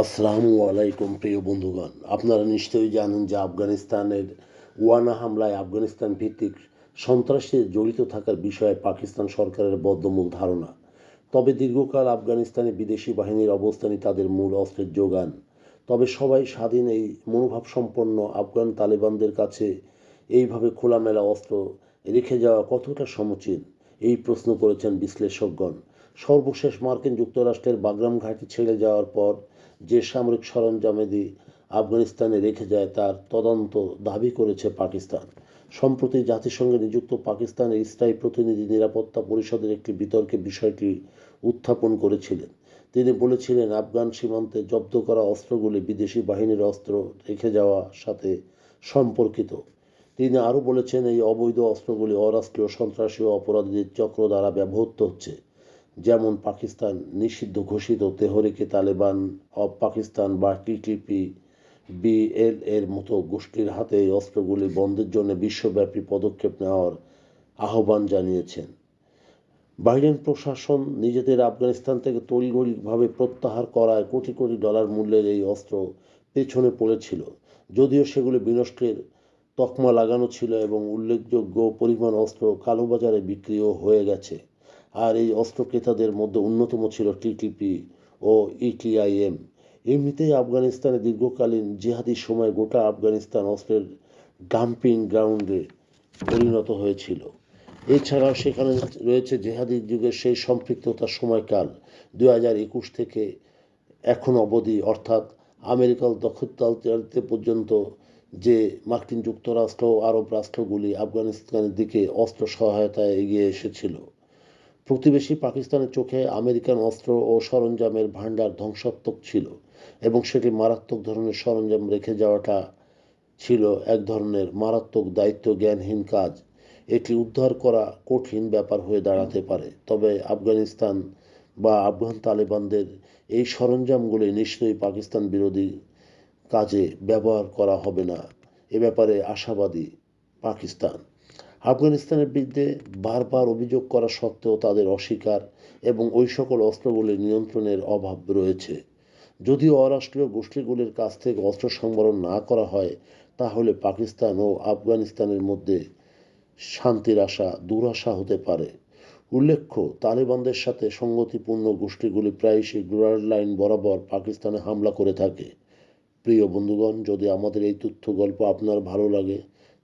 আসসালামু আলাইকুম, প্রিয় বন্ধুগণ। আপনারা নিশ্চয়ই জানেন যে আফগানিস্তানের ওয়ানা হামলায় আফগানিস্তান ভিত্তিক সন্ত্রাসে জড়িত থাকার বিষয়ে পাকিস্তান সরকারের বদ্ধমূল ধারণা। তবে দীর্ঘকাল আফগানিস্তানে বিদেশি বাহিনীর অবস্থানই তাদের মূল অস্ত্রের যোগান। তবে সবাই স্বাধীন এই মনোভাবসম্পন্ন আফগান তালেবানদের কাছে এইভাবে খোলামেলা অস্ত্র রেখে যাওয়া কতটা সমীচীন, এই প্রশ্ন করেছেন বিশ্লেষকগণ। সর্বশেষ মার্কিন যুক্তরাষ্ট্রের বাগরাম ঘাঁটি ছেড়ে যাওয়ার পর যে সামরিক সরঞ্জামেদি আফগানিস্তানে রেখে যায় তার তদন্ত দাবি করেছে পাকিস্তান। সম্প্রতি জাতিসংঘে নিযুক্ত পাকিস্তানের স্থায়ী প্রতিনিধি নিরাপত্তা পরিষদের একটি বিতর্কে বিষয়টি উত্থাপন করেছিলেন। তিনি বলেছিলেন, আফগান সীমান্তে জব্দ করা অস্ত্রগুলি বিদেশি বাহিনীর অস্ত্র রেখে যাওয়ার সাথে সম্পর্কিত। তিনি আরও বলেছেন, এই অবৈধ অস্ত্রগুলি অরাষ্ট্রীয় সন্ত্রাসী ও অপরাধীদের চক্র দ্বারা ব্যবহৃত হচ্ছে। যেমন পাকিস্তান নিষিদ্ধ ঘোষিত তেহরিকে তালেবান অব পাকিস্তান বা টিটিপি বিএল এর মতো গোষ্ঠীর হাতে এই অস্ত্রগুলি বন্ধের জন্য বিশ্বব্যাপী পদক্ষেপ নেওয়ার আহ্বান জানিয়েছেন। বাইডেন প্রশাসন নিজেদের আফগানিস্তান থেকে তড়িঘড়িভাবে প্রত্যাহার করায় কোটি কোটি ডলার মূল্যের এই অস্ত্র পেছনে পড়েছিল, যদিও সেগুলি বিনষ্টের তকমা লাগানো ছিল এবং উল্লেখযোগ্য পরিমাণ অস্ত্র কালোবাজারে বিক্রিও হয়ে গেছে। আর এই অস্ত্র ক্রেতাদের মধ্যে অন্যতম ছিল টিটিপি ও ইটিআইএম। এমনিতেই আফগানিস্তানে দীর্ঘকালীন জিহাদি সময় গোটা আফগানিস্তান অস্ত্রের ডাম্পিং গ্রাউন্ডে পরিণত হয়েছিল। এছাড়াও সেখানে রয়েছে জেহাদি যুগের সেই সম্পৃক্ততার সময়কাল দুই হাজার একুশ থেকে এখন অবধি। অর্থাৎ আমেরিকার দখলদারিত্ব পর্যন্ত যে মার্কিন যুক্তরাষ্ট্র ও আরব রাষ্ট্রগুলি আফগানিস্তানের দিকে অস্ত্র সহায়তায় এগিয়ে এসেছিল। প্রতিবেশী পাকিস্তানের চোখে আমেরিকান অস্ত্র ও সরঞ্জামের ভাণ্ডার ধ্বংসাত্মক ছিল এবং সেটি মারাত্মক ধরনের সরঞ্জাম রেখে যাওয়াটা ছিল এক ধরনের মারাত্মক দায়িত্ব জ্ঞানহীন কাজ। এটি উদ্ধার করা কঠিন ব্যাপার হয়ে দাঁড়াতে পারে। তবে আফগানিস্তান বা আফগান তালেবানদের এই সরঞ্জামগুলি নিশ্চয়ই পাকিস্তান বিরোধী কাজে ব্যবহার করা হবে না। এ ব্যাপারে আশাবাদী পাকিস্তান। আফগানিস্তানের বিরুদ্ধে বারবার অভিযোগ করা সত্ত্বেও তাদের অস্বীকার এবং ওই সকল অস্ত্রগুলির নিয়ন্ত্রণের অভাব রয়েছে। যদিও অরাষ্ট্রীয় গোষ্ঠীগুলির কাছ থেকে অস্ত্র সংবরণ না করা হয়, তাহলে পাকিস্তান ও আফগানিস্তানের মধ্যে শান্তির আশা, দুরাশা হতে পারে। উল্লেখ্য, তালেবানদের সাথে সঙ্গতিপূর্ণ গোষ্ঠীগুলি প্রায়শই গ্লোয়ার লাইন বরাবর পাকিস্তানে হামলা করে থাকে। প্রিয় বন্ধুগণ, যদি আমাদের এই তথ্য গল্প আপনার ভালো লাগে